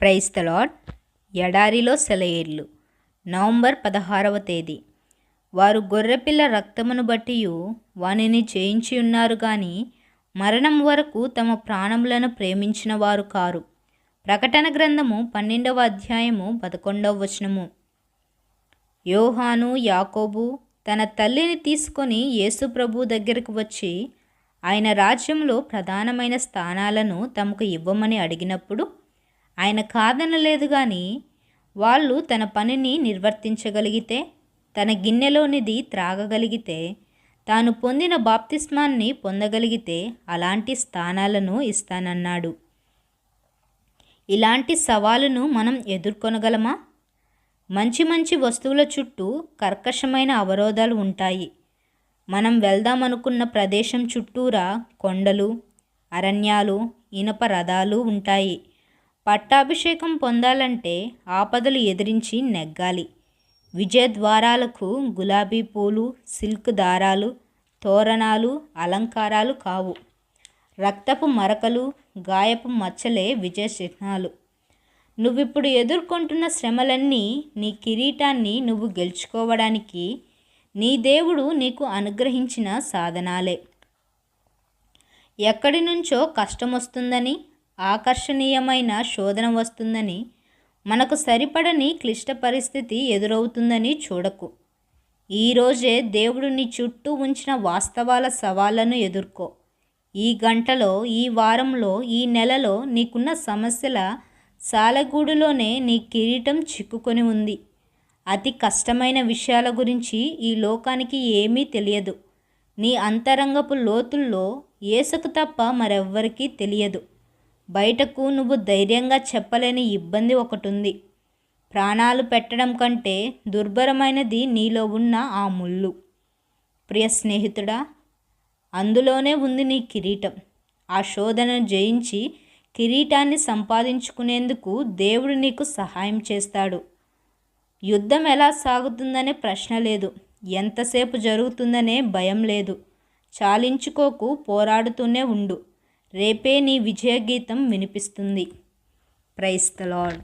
Praise the Lord ఎడారిలో సెలయేర్లు. November పదహారవ తేదీ. వారు గొర్రెపిల్ల రక్తమును బట్టి వానిని చేయించి ఉన్నారు గాని మరణం వరకు తమ ప్రాణములను ప్రేమించిన వారు కారు. ప్రకటన గ్రంథము పన్నెండవ అధ్యాయము పదకొండవ వచనము. యోహాను యాకోబు తన తల్లిని తీసుకొని యేసు ప్రభు దగ్గరకు వచ్చి ఆయన రాజ్యంలో ప్రధానమైన స్థానాలను తమకు ఇవ్వమని అడిగినప్పుడు ఆయన కాదనలేదు కానీ వాళ్ళు తన పనిని నిర్వర్తించగలిగితే తన గిన్నెలోనిది త్రాగగలిగితే తాను పొందిన బాప్తిస్మాన్ని పొందగలిగితే అలాంటి స్థానాలను ఇస్తానన్నాడు. ఇలాంటి సవాలును మనం ఎదుర్కొనగలమా? మంచి మంచి వస్తువుల చుట్టూ కర్కశమైన అవరోధాలు ఉంటాయి. మనం వెళ్దామనుకున్న ప్రదేశం చుట్టూరా కొండలు అరణ్యాలు ఇనప రథాలు ఉంటాయి. పట్టాభిషేకం పొందాలంటే ఆపదలు ఎదిరించి నెగ్గాలి. విజయద్వారాలకు గులాబీ పూలు సిల్క్ దారాలు తోరణాలు అలంకారాలు కావు. రక్తపు మరకలు గాయపు మచ్చలే విజయ చిహ్నాలు నువ్విప్పుడు ఎదుర్కొంటున్న శ్రమలన్నీ నీ కిరీటాన్ని నువ్వు గెలుచుకోవడానికి నీ దేవుడు నీకు అనుగ్రహించిన సాధనాలే. ఎక్కడి నుంచో కష్టం వస్తుందని ఆకర్షణీయమైన శోధన వస్తుందని మనకు సరిపడని క్లిష్ట పరిస్థితి ఎదురవుతుందని చూడకు. ఈరోజే దేవుడు నీ చుట్టూ ఉంచిన వాస్తవాల సవాళ్ళను ఎదుర్కో. ఈ గంటలో ఈ వారంలో ఈ నెలలో నీకున్న సమస్యల సాలగూడులోనే నీ కిరీటం చిక్కుకొని ఉంది. అతి కష్టమైన విషయాల గురించి ఈ లోకానికి ఏమీ తెలియదు. నీ అంతరంగపు లోతుల్లో ఏసుకు తప్ప మరెవ్వరికీ తెలియదు. బయటకు నువ్వు ధైర్యంగా చెప్పలేని ఇబ్బంది ఒకటి ఉంది ప్రాణాలు పెట్టడం కంటే దుర్భరమైనది నీలో ఉన్న ఆ ముళ్ళు. ప్రియ స్నేహితుడా అందులోనే ఉంది నీ కిరీటం. ఆ శోధనను జయించి కిరీటాన్ని సంపాదించుకునేందుకు దేవుడు నీకు సహాయం చేస్తాడు. యుద్ధం ఎలా సాగుతుందనే ప్రశ్న లేదు. ఎంతసేపు జరుగుతుందనే భయం లేదు. చాలించుకోకు పోరాడుతూనే ఉండు. రేపే నీ విజయగీతం వినిపిస్తుంది. Price the lord